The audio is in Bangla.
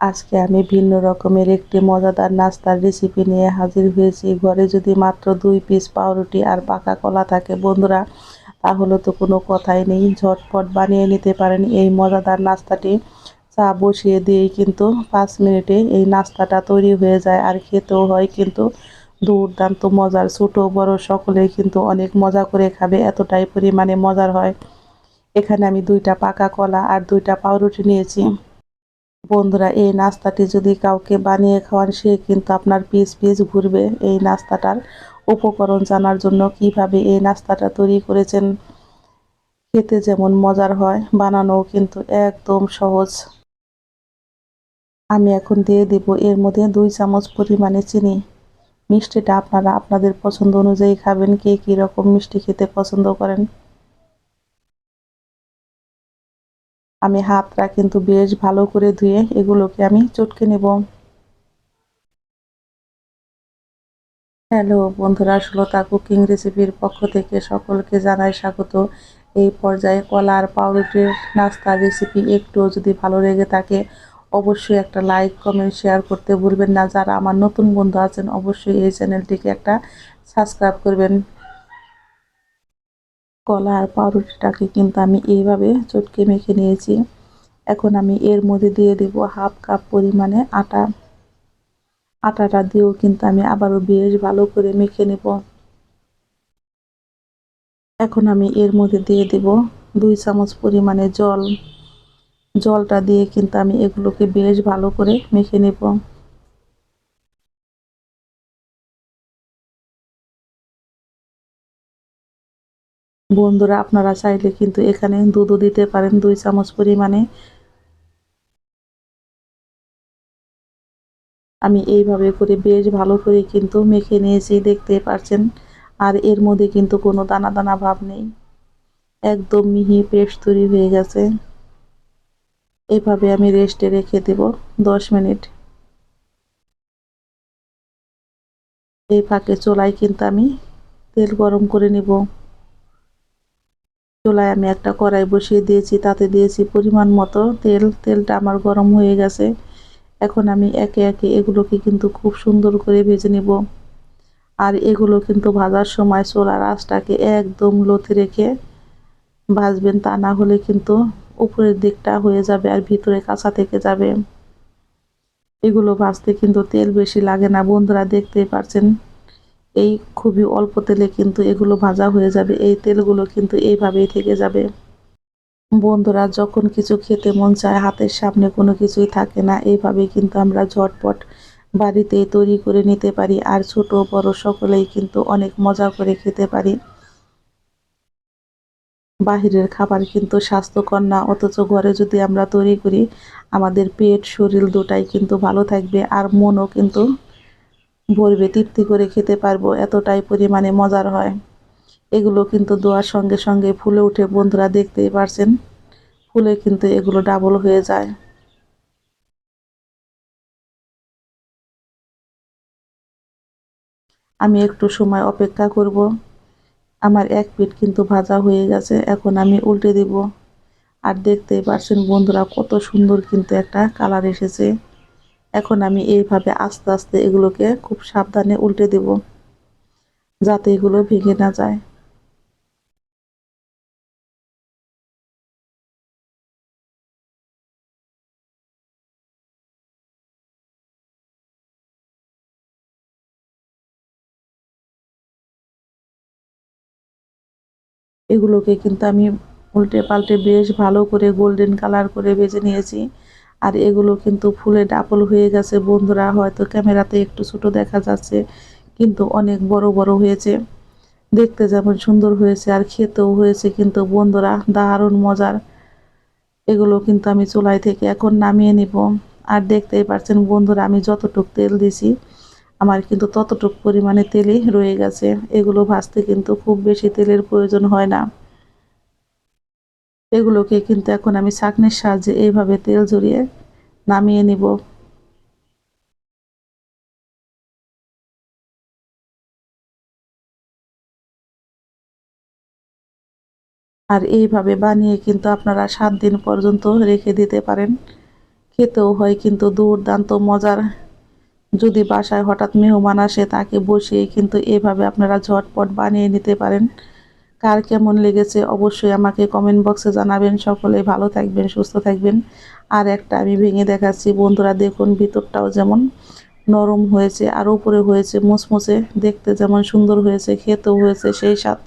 আজকে আমি ভিন্ন রকমের একটি মজাদার নাস্তার রেসিপি নিয়ে হাজির হয়েছি। ঘরে যদি মাত্র দুই পিস পাউরুটি আর পাকা কলা থাকে, বন্ধুরা, তাহলে তো কোনো কথাই নেই। ঝটপট বানিয়ে নিতে পারেন এই মজাদার নাস্তাটি। চা বসিয়ে দিয়েই কিন্তু পাঁচ মিনিটে এই নাস্তাটা তৈরি হয়ে যায়। আর খেতেও হয় কিন্তু দুর্দান্ত মজার। ছোট, বড় সকলেই কিন্তু অনেক মজা করে খাবে, এতটাই পরিমাণে মজার হয়। এখানে আমি দুইটা পাকা কলা আর দুইটা পাউরুটি নিয়েছি। বন্ধুরা, এই নাস্তাটি যদি কাউকে বানিয়ে খাওয়ান, সে কিন্তু আপনার পিস পিস ঘুরবে এই নাস্তাটার উপকরণ জানার জন্য। কীভাবে এই নাস্তাটা তৈরি করেছেন, খেতে যেমন মজার হয়, বানানোও কিন্তু একদম সহজ। আমি এখন দিয়ে দেব এর মধ্যে দুই চামচ পরিমাণে চিনি। মিষ্টিটা আপনারা আপনাদের পছন্দ অনুযায়ী খাবেন, কে কী রকম মিষ্টি খেতে পছন্দ করেন। আমি হাতটা কিন্তু বেশ ভালো করে ধুয়ে এগুলোকে আমি চটকে নেব। হ্যালো বন্ধুরা, সুলতা কুকিং রেসিপির পক্ষ থেকে সকলকে জানাই স্বাগত। এই পর্যায়ে কলা আর পাউরুটির নাস্তার রেসিপি একটুও যদি ভালো লেগে থাকে, অবশ্যই একটা লাইক, কমেন্ট, শেয়ার করতে ভুলবেন না। যারা আমার নতুন বন্ধু আছেন, অবশ্যই এই চ্যানেলটিকে একটা সাবস্ক্রাইব করবেন। কলা আর পাউরুটিটাকে কিন্তু আমি এইভাবে চটকে মেখে নিয়েছি। এখন আমি এর মধ্যে দিয়ে দেব হাফ কাপ পরিমাণে আটা। আটাটা দিয়েও কিন্তু আমি আবারও বেশ ভালো করে মেখে নেব। এখন আমি এর মধ্যে দিয়ে দেব দুই চামচ পরিমাণে জল। জলটা দিয়ে কিন্তু আমি এগুলোকে বেশ ভালো করে মেখে নেব। বন্ধুরা, আপনারা চাইলে কিন্তু এখানে দুধও দিতে পারেন দুই চামচ পরিমাণে। আমি এইভাবে করে বেশ ভালো করে কিন্তু মেখে নিয়েছি, দেখতে পারছেন আর এর মধ্যে কিন্তু কোনো দানা দানা ভাব নেই। একদম মিহি পেস্ট তৈরি হয়ে গেছে। এভাবে আমি রেস্টে রেখে দেব দশ মিনিট। এই ফাঁকে চোলায় কিন্তু আমি তেল গরম করে নেব। চুলায় আমি একটা কড়াই বসিয়ে দিয়েছি, তাতে দিয়েছি পরিমাণ মতো তেল। তেলটা আমার গরম হয়ে গেছে। এখন আমি একে একে এগুলোকে কিন্তু খুব সুন্দর করে ভেজে নেব। আর এগুলো কিন্তু ভাজার সময় চোলার আঁচটাকে একদম লতে রেখে ভাজবেন, তা না হলে কিন্তু উপরের দিকটা হয়ে যাবে আর ভিতরে কাঁচা থেকে যাবে। এগুলো ভাজতে কিন্তু তেল বেশি লাগে না, বন্ধুরা দেখতেই পারছেন। এই খুবই অল্প তেলে কিন্তু এগুলো ভাজা হয়ে যাবে। এই তেলগুলো কিন্তু এইভাবেই থেকে যাবে। বন্ধুরা, যখন কিছু খেতে মন চায়, হাতের সামনে কোনো কিছুই থাকে না এইভাবে কিন্তু আমরা ঝটপট বাড়িতে তৈরি করে নিতে পারি আর ছোট বড় সকলেই কিন্তু অনেক মজা করে খেতে পারি। বাহিরের খাবার কিন্তু স্বাস্থ্যকর না, অথচ ঘরে যদি আমরা তৈরি করি, আমাদের পেট, শরীর দুটাই কিন্তু ভালো থাকবে আর মনও কিন্তু ভরবে তৃপ্তি করে খেতে পারব, এতটাই পরিমাণে মজার হয়। এগুলো কিন্তু দোয়ার সঙ্গে সঙ্গে ফুলে উঠে বন্ধুরা দেখতেই পারছেন। ফুলে কিন্তু এগুলো ডাবল হয়ে যায়। আমি একটু সময় অপেক্ষা করব। আমার এক পিঠ কিন্তু ভাজা হয়ে গেছে, এখন আমি উল্টে দিব। আর দেখতেই পারছেন বন্ধুরা, কত সুন্দর কিন্তু একটা কালার এসেছে। এখন আমি এইভাবে আস্তে আস্তে এগুলোকে খুব সাবধানে উল্টে দেব, যাতে এগুলো ভেঙে না যায়। এগুলোকে কিন্তু আমি উল্টে পাল্টে বেশ ভালো করে গোল্ডেন কালার করে ভেজে নিয়েছি। আর এগুলো কিন্তু ফুলে ডাবল হয়ে গেছে। বন্ধুরা, হয়তো ক্যামেরাতে একটু ছোট দেখা যাচ্ছে, কিন্তু অনেক বড় বড় হয়েছে। দেখতে যেমন সুন্দর হয়েছে আর খেতেও হয়েছে, কিন্তু বন্ধুরা, দারুণ মজার। এগুলো কিন্তু আমি চুলাই থেকে এখন নামিয়ে নিব। আর দেখতেই পাচ্ছেন বন্ধুরা, আমি যতটুক তেল দিছি, আমার কিন্তু ততটুক পরিমাণে তেলই রয়ে গেছে। এগুলো ভাজতে কিন্তু খুব বেশি তেলের প্রয়োজন হয় না। এগুলোকে কিন্তু এখন আমি ছাঁকনির সাহায্যে এইভাবে তেল জড়িয়ে নামিয়ে নিব। আর এইভাবে বানিয়ে কিন্তু আপনারা সাত দিন পর্যন্ত রেখে দিতে পারেন। খেতেও হয় কিন্তু দুর্দান্ত মজার। যদি বাসায় হঠাৎ মেহমান আসে তাকে বসিয়ে কিন্তু এভাবে আপনারা ঝটপট বানিয়ে নিতে পারেন। কার কেমন লেগেছে অবশ্যই আমাকে কমেন্ট বক্সে জানাবেন। সকলে ভালো থাকবেন, সুস্থ থাকবেন। আর একটা আমি ভেঙে দেখাচ্ছি। বন্ধুরা, দেখুন ভিতরটাও যেমন নরম হয়েছে, আর উপরে হয়েছে মুসমুসে দেখতে যেমন সুন্দর হয়েছে, খেতেও হয়েছে সেই স্বাদ।